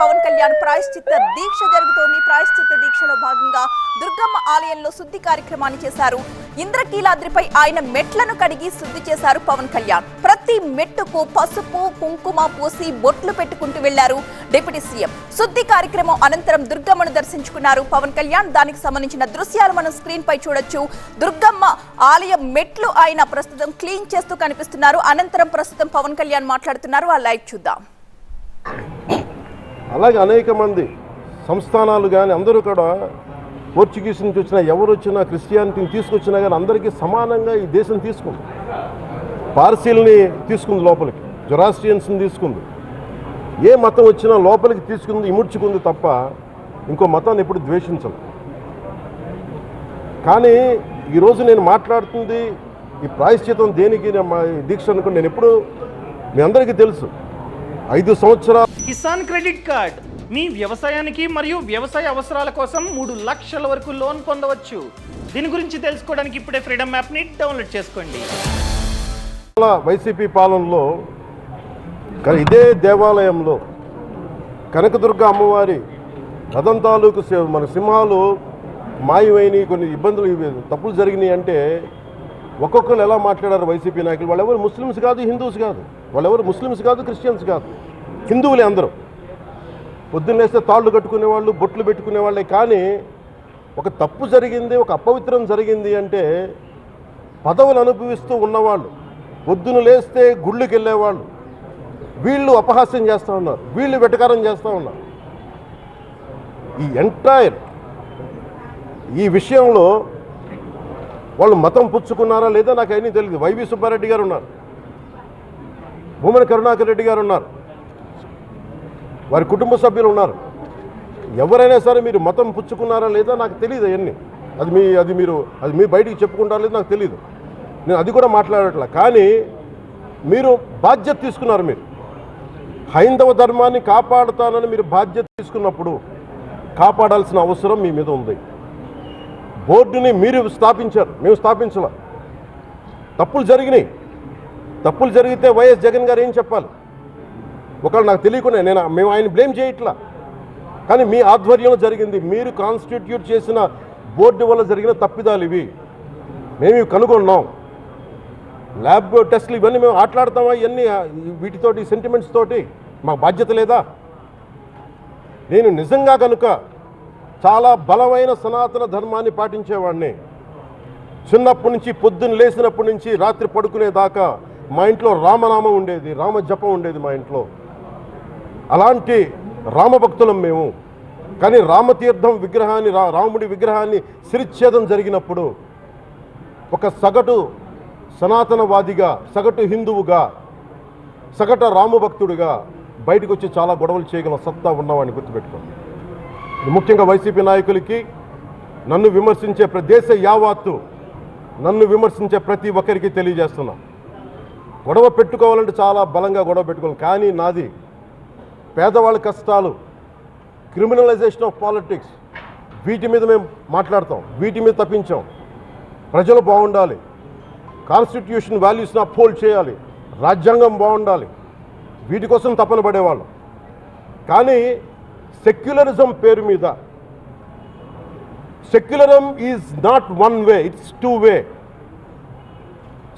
పవన్ కళ్యాణ్ ప్రాయశ్చిత్త దీక్ష జరుగుతోంది. ప్రాయశ్చిత్త దీక్షలో భాగంగా దుర్గమ్మ ఆలయంలో శుద్ధి కార్యక్రమాన్ని చేశారు. ఇంద్రకీలాద్రిపై ఆయన మెట్లను కడిగి శుద్ధి చేశారు పవన్ కళ్యాణ్. ప్రతి మెట్టుకు పసుపు కుంకుమ పూసి బొట్లు పెట్టుకుంటూ వెళ్ళారు డిప్యూటీ సీఎం. శుద్ధి కార్యక్రమం అనంతరం దుర్గమ్మను దర్శించుకున్నారు పవన్ కళ్యాణ్. దానికి సంబంధించిన దృశ్యాలు మనం స్క్రీన్ పై చూడొచ్చు. దుర్గమ్మ ఆలయం మెట్లు ఆయన ప్రస్తుతం క్లీన్ చేస్తూ కనిపిస్తున్నారు. అనంతరం ప్రస్తుతం పవన్ కళ్యాణ్ మాట్లాడుతున్నారు. ఆ లైవ్ చూద్దాం. అలాగే అనేక మంది సంస్థానాలు కానీ అందరూ కూడా పోర్చుగీస్ నుంచి వచ్చినా ఎవరు వచ్చినా క్రిస్టియానిటీని తీసుకొచ్చినా కానీ అందరికీ సమానంగా ఈ దేశం తీసుకుంది. పార్సీల్ని తీసుకుంది లోపలికి జొరాస్ట్రియన్స్ని తీసుకుంది. ఏ మతం వచ్చినా లోపలికి తీసుకుంది ఇముడ్చుకుంది తప్ప ఇంకో మతాన్ని ఎప్పుడు ద్వేషించదు కానీ ఈరోజు నేను మాట్లాడుతుంది ఈ ప్రాయశ్చితం దేనికి మా- దీక్ష అనుకుని నేను ఎప్పుడు మీ అందరికీ తెలుసు. ఐదు సంవత్సరాలు. Kisan credit card. మీ వ్యవసాయానికి మరియు వ్యవసాయ అవసరాల కోసం మూడు లక్షల వరకు లోన్ పొందవచ్చు. దీని గురించి తెలుసుకోవడానికి ఇప్పుడే ఫ్రీడమ్ యాప్ని డౌన్లోడ్ చేసుకోండి. వైసీపీ పాలనలో ఇదే దేవాలయంలో కనకదుర్గ అమ్మవారి రథం తాలూకు మన సింహాలు మాయమైనవి కొన్ని ఇబ్బందులు తప్పులు జరిగినాయి అంటే ఒక్కొక్కరు ఎలా మాట్లాడారు వైసీపీ నాయకులు? వాళ్ళెవరు ముస్లిమ్స్ కాదు హిందూస్ కాదు. వాళ్ళెవరు ముస్లిమ్స్ కాదు క్రిస్టియన్స్ కాదు. హిందువులే అందరూ. పొద్దున్న లేస్తే తాళ్ళు కట్టుకునే వాళ్ళు బొట్లు పెట్టుకునే వాళ్ళే కానీ ఒక తప్పు జరిగింది ఒక అపవిత్రం జరిగింది అంటే పదవులు అనుభవిస్తూ ఉన్నవాళ్ళు పొద్దున లేస్తే గుళ్ళకి వెళ్ళేవాళ్ళు వీళ్ళు అపహాస్యం చేస్తూ ఉన్నారు వీళ్ళు వెటకారం చేస్తూ ఉన్నారు. ఈ ఎంటైర్ ఈ విషయంలో వాళ్ళు మతం పుచ్చుకున్నారా లేదా నాకు అయినా తెలియదు వైవి సుబ్బారెడ్డి గారు ఉన్నారు. భూమన కరుణాకర్ రెడ్డి గారు ఉన్నారు. వారి కుటుంబ సభ్యులు ఉన్నారు. ఎవరైనా సరే మీరు మతం పుచ్చుకున్నారా లేదా నాకు తెలియదు అవన్నీ. అది మీ అది మీరు అది మీ బయటికి చెప్పుకుంటారా లేదా నాకు తెలియదు నేను అది కూడా మాట్లాడట్లా. కానీ మీరు బాధ్యత తీసుకున్నారు మీరు. హైందవ ధర్మాన్ని కాపాడుతానని మీరు బాధ్యత తీసుకున్నప్పుడు కాపాడాల్సిన అవసరం మీ మీద ఉంది. బోర్డుని మీరు స్థాపించారు. మేము స్థాపించాల. తప్పులు జరిగినాయి. తప్పులు జరిగితే వైఎస్ జగన్ గారు ఏం చెప్పాలి? ఒకవేళ నాకు తెలియకుండా నేను మేము ఆయన బ్లేమ్ చేయట్లా. కానీ మీ ఆధ్వర్యంలో జరిగింది మీరు కాన్స్టిట్యూట్ చేసిన బోర్డు వల్ల జరిగిన తప్పిదాలు ఇవి. మేము ఇవి కనుగొన్నాం. ల్యాబ్ టెస్ట్లు ఇవన్నీ మేము ఆటలాడతామా? ఇవన్నీ వీటితోటి సెంటిమెంట్స్ తోటి మాకు బాధ్యత లేదా? నేను నిజంగా కనుక చాలా బలమైన సనాతన ధర్మాన్ని పాటించేవాడిని చిన్నప్పటి నుంచి పొద్దున్న లేచినప్పటి నుంచి రాత్రి పడుకునేదాకా మా ఇంట్లో రామనామం ఉండేది రామ జపం ఉండేది మా ఇంట్లో. అలాంటి రామభక్తులం మేము. కానీ రామతీర్థం విగ్రహాన్ని రా రాముడి విగ్రహాన్ని శిరిచ్ఛేదం జరిగినప్పుడు ఒక సగటు సనాతనవాదిగా సగటు హిందువుగా సగటు రామభక్తుడిగా బయటకు వచ్చి చాలా గొడవలు చేయగల సత్తా ఉన్నవాడిని గుర్తుపెట్టుకోండి. ముఖ్యంగా వైసీపీ నాయకులకి నన్ను విమర్శించే ప్ర- దేశ యావాత్తు నన్ను విమర్శించే ప్రతి ఒక్కరికి తెలియజేస్తున్నాం. గొడవ పెట్టుకోవాలంటే చాలా బలంగా గొడవ పెట్టుకోవాలి. కానీ నాది పేదవాళ్ళ కష్టాలు క్రిమినలైజేషన్ ఆఫ్ పాలిటిక్స్ వీటి మీద మేము మాట్లాడతాం. వీటి మీద తప్పించాం. ప్రజలు బాగుండాలి. కాన్స్టిట్యూషన్ వాల్యూస్ని అప్హోల్డ్ చేయాలి. రాజ్యాంగం బాగుండాలి. వీటి కోసం తపన పడేవాళ్ళం. కానీ సెక్యులరిజం పేరు మీద secularism is not one way it's two way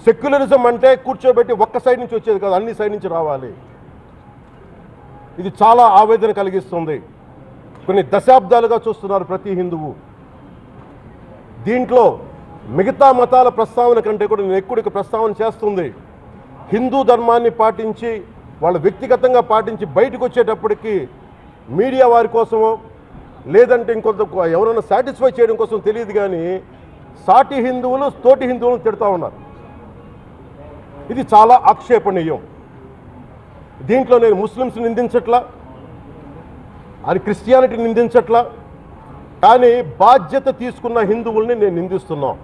secularism అంటే కూర్చోబెట్టి ఒక్క సైడ్ నుంచి వచ్చేది కాదు అన్ని సైడ్ నుంచి రావాలి. ఇది చాలా ఆవేదన కలిగిస్తుంది. కొన్ని దశాబ్దాలుగా చూస్తున్నారు ప్రతి హిందువు. దీంట్లో మిగతా మతాల ప్రస్తావన కంటే కూడా నేను ఎక్కువ ప్రస్తావన చేస్తుంది. హిందూ ధర్మాన్ని పాటించి వాళ్ళు వ్యక్తిగతంగా పాటించి బయటకు వచ్చేటప్పటికి మీడియా వారి కోసమో లేదంటే ఇంకొంత ఎవరైనా సాటిస్ఫై చేయడం కోసం తెలియదు కానీ సాటి హిందువులు తోటి హిందువులను తిడతా ఉన్నారు. ఇది చాలా ఆక్షేపణీయం. దీంట్లో నేను ముస్లిమ్స్ నిందించట్లా అది క్రిస్టియానిటీ నిందించట్లా కానీ బాధ్యత తీసుకున్న హిందువుల్ని నేను నిందిస్తున్నాను